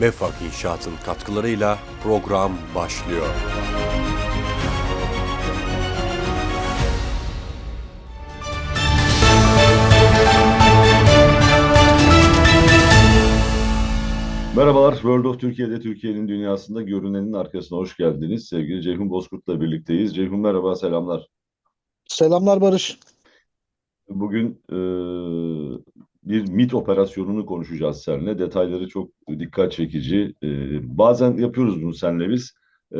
Mefak İnşaat'ın katkılarıyla program başlıyor. Merhabalar, World of Türkiye'de Türkiye'nin dünyasında görünenin arkasına hoş geldiniz. Sevgili Ceyhun Bozkurt'la birlikteyiz. Ceyhun merhaba, selamlar. Selamlar Barış. Bugün e, bir MIT operasyonunu konuşacağız seninle. Detayları çok dikkat çekici. E, bazen yapıyoruz bunu seninle biz. E,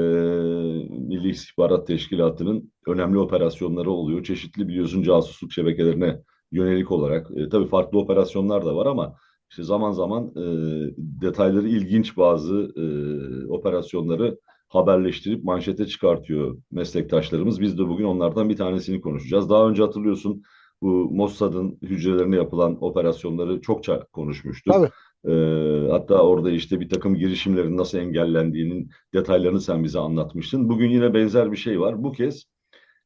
Milli İstihbarat Teşkilatı'nın önemli operasyonları oluyor. Çeşitli biliyorsun casusluk şebekelerine yönelik olarak. E, tabii farklı operasyonlar da var ama işte zaman zaman e, detayları ilginç bazı e, operasyonları haberleştirip manşete çıkartıyor meslektaşlarımız. Biz de bugün onlardan bir tanesini konuşacağız. Daha önce hatırlıyorsun bu Mossad'ın hücrelerine yapılan operasyonları çokça konuşmuştuk. Tabii. E, hatta orada işte bir takım girişimlerin nasıl engellendiğinin detaylarını sen bize anlatmıştın. Bugün yine benzer bir şey var. Bu kez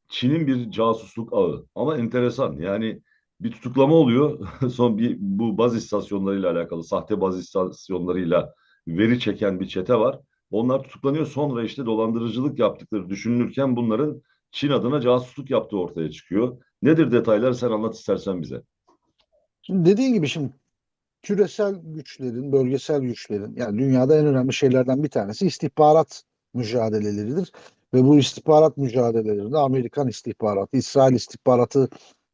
Çin'in bir casusluk ağı ama enteresan yani bir tutuklama oluyor. Son bir bu baz istasyonlarıyla alakalı sahte baz istasyonlarıyla veri çeken bir çete var. Onlar tutuklanıyor. Sonra işte dolandırıcılık yaptıkları düşünülürken bunların Çin adına casusluk yaptığı ortaya çıkıyor. Nedir detaylar? Sen anlat istersen bize. Dediğin gibi şimdi küresel güçlerin, bölgesel güçlerin yani dünyada en önemli şeylerden bir tanesi istihbarat mücadeleleridir. Ve bu istihbarat mücadelelerinde Amerikan istihbaratı, İsrail istihbaratı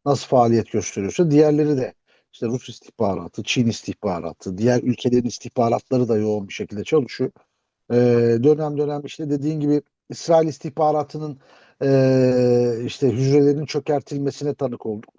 nasıl faaliyet gösteriyorsa diğerleri de işte Rus istihbaratı, Çin istihbaratı, diğer ülkelerin istihbaratları da yoğun bir şekilde çalışıyor. Ee, dönem dönem işte dediğin gibi İsrail istihbaratının e, işte hücrelerin çökertilmesine tanık olduk.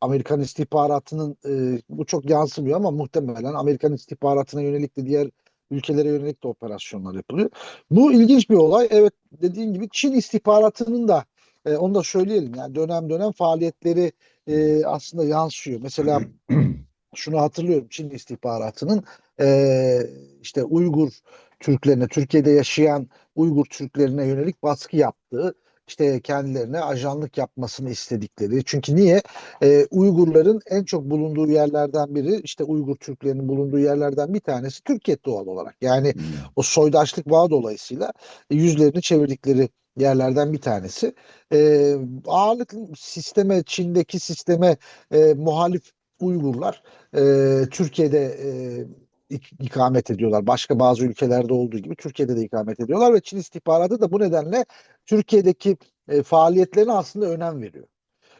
Amerikan istihbaratının e, bu çok yansımıyor ama muhtemelen Amerikan istihbaratına yönelik de diğer ülkelere yönelik de operasyonlar yapılıyor. Bu ilginç bir olay. Evet dediğin gibi Çin istihbaratının da e, onu da söyleyelim yani dönem dönem faaliyetleri e, aslında yansıyor. Mesela şunu hatırlıyorum Çin istihbaratının e, işte Uygur Türklerine, Türkiye'de yaşayan Uygur Türklerine yönelik baskı yaptığı, işte kendilerine ajanlık yapmasını istedikleri. Çünkü niye? Ee, Uygurların en çok bulunduğu yerlerden biri, işte Uygur Türklerinin bulunduğu yerlerden bir tanesi Türkiye doğal olarak. Yani Hmm. o soydaşlık bağı dolayısıyla yüzlerini çevirdikleri yerlerden bir tanesi. Ee, ağırlıklı sisteme, Çin'deki sisteme e, muhalif Uygurlar e, Türkiye'de e, ik- ikamet ediyorlar. Başka bazı ülkelerde olduğu gibi Türkiye'de de ikamet ediyorlar ve Çin istihbaratı da bu nedenle Türkiye'deki e, faaliyetlerine aslında önem veriyor.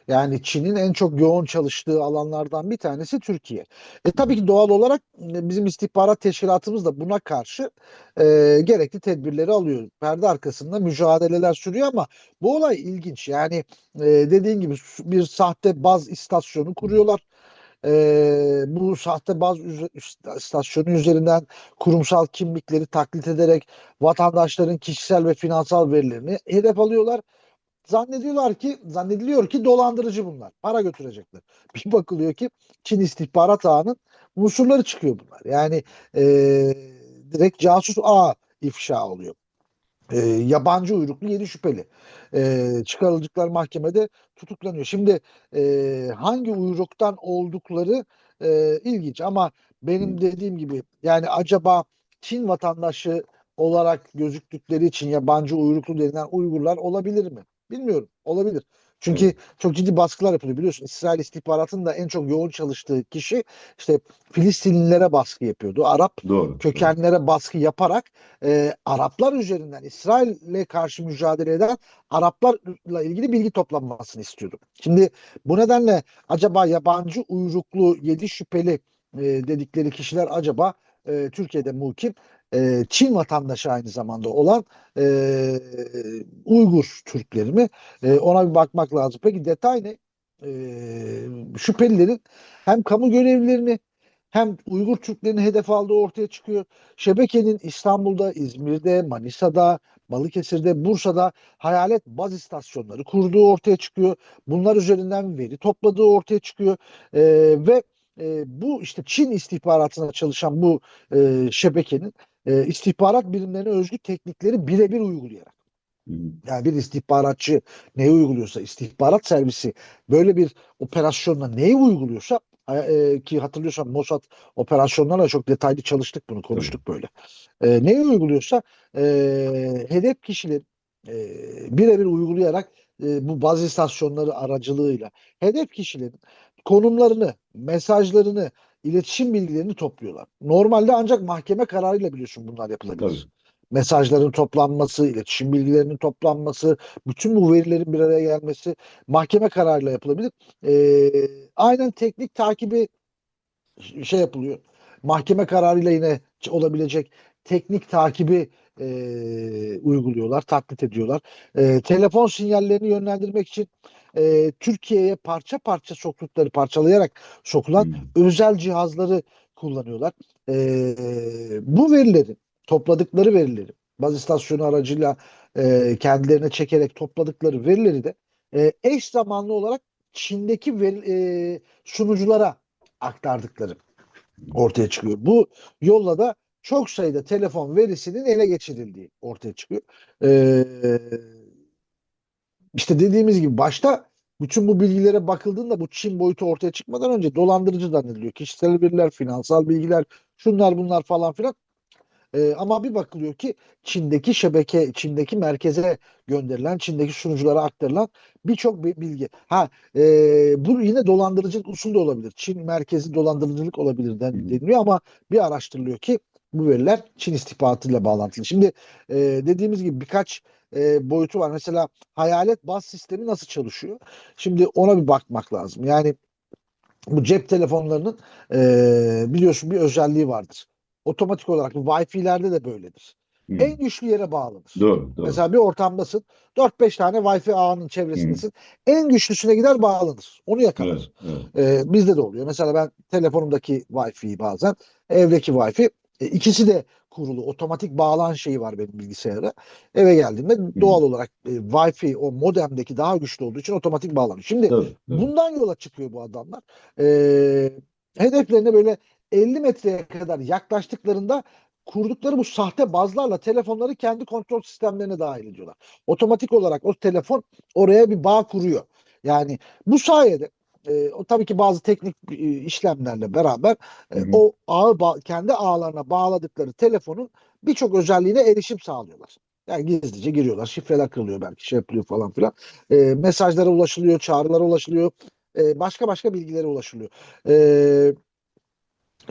Yani Çin'in en çok yoğun çalıştığı alanlardan bir tanesi Türkiye. E tabii ki doğal olarak e, bizim istihbarat teşkilatımız da buna karşı e, gerekli tedbirleri alıyor. Perde arkasında mücadeleler sürüyor ama bu olay ilginç. Yani e, dediğin gibi bir sahte baz istasyonu kuruyorlar. Ee, bu sahte baz istasyonu üzerinden kurumsal kimlikleri taklit ederek vatandaşların kişisel ve finansal verilerini hedef alıyorlar. Zannediyorlar ki, zannediliyor ki dolandırıcı bunlar. Para götürecekler. Bir bakılıyor ki Çin istihbarat ağının unsurları çıkıyor bunlar. Yani ee, direkt casus ağ ifşa oluyor. E, yabancı uyruklu yedi şüpheli e, çıkarıldıkları mahkemede tutuklanıyor. Şimdi e, hangi uyruktan oldukları e, ilginç ama benim dediğim gibi yani acaba Çin vatandaşı olarak gözüktükleri için yabancı uyruklu denilen Uygurlar olabilir mi? Bilmiyorum. Olabilir. Çünkü Evet. çok ciddi baskılar yapılıyor biliyorsun. İsrail istihbaratının da en çok yoğun çalıştığı kişi işte Filistinlilere baskı yapıyordu. Arap Doğru. kökenlere baskı yaparak e, Araplar üzerinden İsrail'le karşı mücadele eden Araplarla ilgili bilgi toplanmasını istiyordu. Şimdi bu nedenle acaba yabancı uyruklu yedi şüpheli e, dedikleri kişiler acaba e, Türkiye'de mukim e, Çin vatandaşı aynı zamanda olan e, Uygur Türkleri mi? E, ona bir bakmak lazım. Peki detay ne? E, şüphelilerin hem kamu görevlilerini hem Uygur Türklerini hedef aldığı ortaya çıkıyor. Şebekenin İstanbul'da, İzmir'de, Manisa'da, Balıkesir'de, Bursa'da hayalet baz istasyonları kurduğu ortaya çıkıyor. Bunlar üzerinden veri topladığı ortaya çıkıyor. Ee, ve e, bu işte Çin istihbaratına çalışan bu e, şebekenin e, istihbarat birimlerine özgü teknikleri birebir uygulayarak hı. yani bir istihbaratçı neyi uyguluyorsa, istihbarat servisi böyle bir operasyonla neyi uyguluyorsa e, ki hatırlıyorsan Mossad operasyonlarla çok detaylı çalıştık bunu konuştuk böyle. E, neyi uyguluyorsa e, hedef kişileri e, birebir uygulayarak e, bu baz istasyonları aracılığıyla hedef kişilerin konumlarını, mesajlarını, iletişim bilgilerini topluyorlar. Normalde ancak mahkeme kararıyla biliyorsun bunlar yapılabilir. Tabii. Mesajların toplanması, iletişim bilgilerinin toplanması, bütün bu verilerin bir araya gelmesi mahkeme kararıyla yapılabilir. Ee, aynen teknik takibi şey yapılıyor. Mahkeme kararıyla yine olabilecek teknik takibi e, uyguluyorlar, taklit ediyorlar. E, telefon sinyallerini yönlendirmek için e, Türkiye'ye parça parça soktukları, parçalayarak sokulan Hmm. özel cihazları kullanıyorlar. E, bu verileri, topladıkları verileri, baz istasyonu aracıyla e, kendilerine çekerek topladıkları verileri de e, eş zamanlı olarak Çin'deki veri, e, sunuculara aktardıkları ortaya çıkıyor. Bu yolla da çok sayıda telefon verisinin ele geçirildiği ortaya çıkıyor. Ee, işte dediğimiz gibi başta bütün bu bilgilere bakıldığında bu Çin boyutu ortaya çıkmadan önce dolandırıcı zannediliyor. Kişisel veriler, finansal bilgiler, şunlar bunlar falan filan. Ee, ama bir bakılıyor ki Çin'deki şebeke, Çin'deki merkeze gönderilen, Çin'deki sunuculara aktarılan birçok bi- bilgi. Ha, e, bu yine dolandırıcılık usulü de olabilir. Çin merkezi dolandırıcılık olabilir deniliyor ama bir araştırılıyor ki bu veriler Çin istihbaratıyla bağlantılı. Şimdi e, dediğimiz gibi birkaç e, boyutu var. Mesela hayalet baz sistemi nasıl çalışıyor? Şimdi ona bir bakmak lazım. Yani bu cep telefonlarının e, biliyorsun bir özelliği vardır. Otomatik olarak Wi-Fi'lerde de böyledir. Hmm. En güçlü yere bağlanır. Doğru, doğru. Mesela bir ortamdasın. 4-5 tane Wi-Fi ağının çevresindesin. En güçlüsüne gider bağlanır. Onu yakalar. Evet, evet. Ee, bizde de oluyor. Mesela ben telefonumdaki Wi-Fi bazen, evdeki Wi-Fi e, ikisi de kurulu. Otomatik bağlan şeyi var benim bilgisayara. Eve geldiğimde doğal olarak e, Wi-Fi o modemdeki daha güçlü olduğu için otomatik bağlanıyor. Şimdi Tabii, tabii. bundan yola çıkıyor bu adamlar. Ee, hedeflerine böyle 50 metreye kadar yaklaştıklarında kurdukları bu sahte bazlarla telefonları kendi kontrol sistemlerine dahil ediyorlar. Otomatik olarak o telefon oraya bir bağ kuruyor. Yani bu sayede e, o tabii ki bazı teknik e, işlemlerle beraber e, Hı hı. o ağı kendi ağlarına bağladıkları telefonun birçok özelliğine erişim sağlıyorlar. Yani gizlice giriyorlar, şifreler kırılıyor belki, şey yapılıyor falan filan. E, mesajlara ulaşılıyor, çağrılara ulaşılıyor, e, başka başka bilgilere ulaşılıyor. E,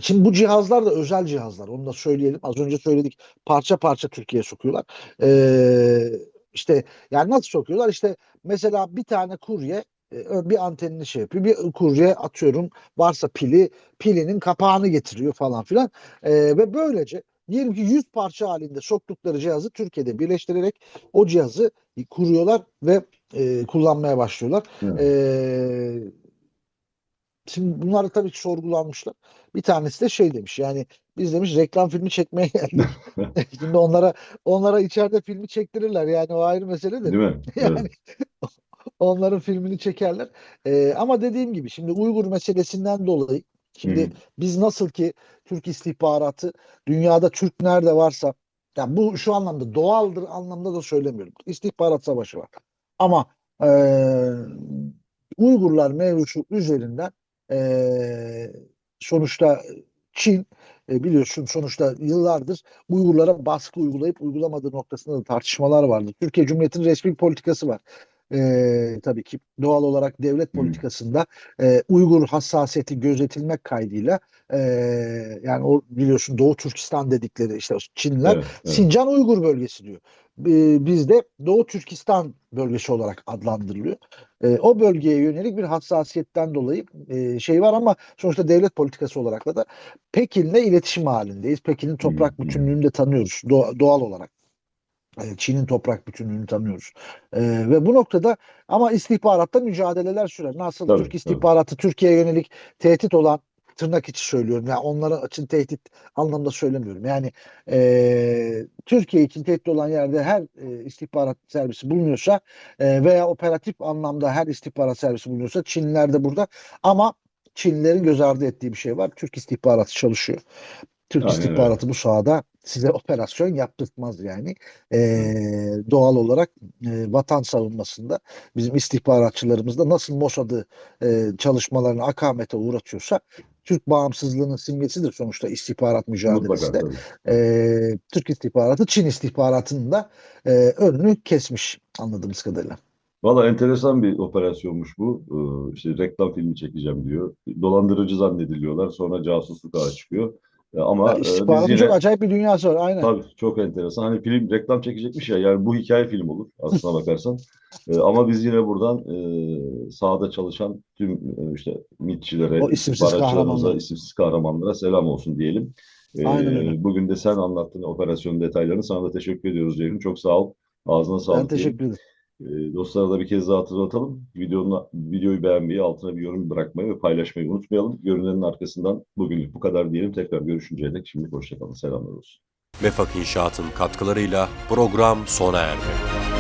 Şimdi bu cihazlar da özel cihazlar. Onu da söyleyelim. Az önce söyledik. Parça parça Türkiye'ye sokuyorlar. Ee, işte yani nasıl sokuyorlar? İşte mesela bir tane kurye e, bir antenini şey yapıyor. Bir kurye atıyorum varsa pili pilinin kapağını getiriyor falan filan. Ee, ve böylece diyelim ki 100 parça halinde soktukları cihazı Türkiye'de birleştirerek o cihazı kuruyorlar ve e, kullanmaya başlıyorlar. Evet. Ee, Şimdi bunlar tabii ki sorgulanmışlar. Bir tanesi de şey demiş yani biz demiş reklam filmi çekmeye geldik. Şimdi onlara onlara içeride filmi çektirirler yani o ayrı mesele de. Değil mi? Yani Evet. Onların filmini çekerler. Ee, ama dediğim gibi şimdi Uygur meselesinden dolayı şimdi Hı. biz nasıl ki Türk istihbaratı dünyada Türk nerede varsa yani bu şu anlamda doğaldır anlamda da söylemiyorum. İstihbarat savaşı var. Ama eee, Uygurlar mevzusu üzerinden eee, sonuçta Çin e, biliyorsun sonuçta yıllardır Uygurlara baskı uygulayıp uygulamadığı noktasında da tartışmalar vardı. Türkiye Cumhuriyeti'nin resmi politikası var. Eee, tabii ki doğal olarak devlet politikasında e, Uygur hassasiyeti gözetilmek kaydıyla e, yani o biliyorsun Doğu Türkistan dedikleri işte Çinliler Evet, evet. Sincan Uygur bölgesi diyor. E, bizde Doğu Türkistan bölgesi olarak adlandırılıyor. E, o bölgeye yönelik bir hassasiyetten dolayı e, şey var ama sonuçta devlet politikası olarak da, Pekin'le iletişim halindeyiz. Pekin'in toprak bütünlüğünü de tanıyoruz doğa- doğal olarak. E, Çin'in toprak bütünlüğünü tanıyoruz. E, ve bu noktada ama istihbaratta mücadeleler sürer. Nasıl Tabii, Türk tabii. istihbaratı Türkiye'ye yönelik tehdit olan tırnak içi söylüyorum. Yani onlara için tehdit anlamda söylemiyorum. Yani e, Türkiye için tehdit olan yerde her e, istihbarat servisi bulunuyorsa e, veya operatif anlamda her istihbarat servisi bulunuyorsa Çinliler de burada. Ama Çinlilerin göz ardı ettiği bir şey var. Türk istihbaratı çalışıyor. Türk Aynen istihbaratı bu sahada size operasyon yaptırtmaz yani. Ee, doğal olarak e, vatan savunmasında bizim istihbaratçılarımız da nasıl Mossad'ı e, çalışmalarını akamete uğratıyorsa Türk bağımsızlığının simgesidir sonuçta istihbarat mücadelesi Mutlaka de. tabii. Ee, Türk istihbaratı Çin istihbaratının da e, önünü kesmiş anladığımız kadarıyla. Valla enteresan bir operasyonmuş bu. Ee, işte reklam filmi çekeceğim diyor. Dolandırıcı zannediliyorlar. Sonra casusluk ağı çıkıyor. Ee, ama Ya e, istihbaratın yine çok acayip bir dünyası var. Aynen. tabii çok enteresan. Hani film reklam çekecekmiş ya. Yani bu hikaye film olur aslına bakarsan. Ee, ama biz yine buradan e, sahada çalışan tüm e, işte MİT'çilere, O isimsiz istihbaratçılarımıza, kahramanlar. isimsiz kahramanlara selam olsun diyelim. Ee, Aynen öyle. bugün de sen anlattın operasyonun detaylarını. Sana da teşekkür ediyoruz Ceyhun. Çok sağ ol. Ağzına Ben sağlık diyelim. teşekkür ederim. Ee, Dostlara da bir kez daha hatırlatalım. Videonun, videoyu beğenmeyi, altına bir yorum bırakmayı ve paylaşmayı unutmayalım. Görünenin arkasından bugünlük bu kadar diyelim. Tekrar görüşünceye dek şimdi hoşçakalın. Selamlar olsun. Mefak İnşaat'ın katkılarıyla program sona erdi.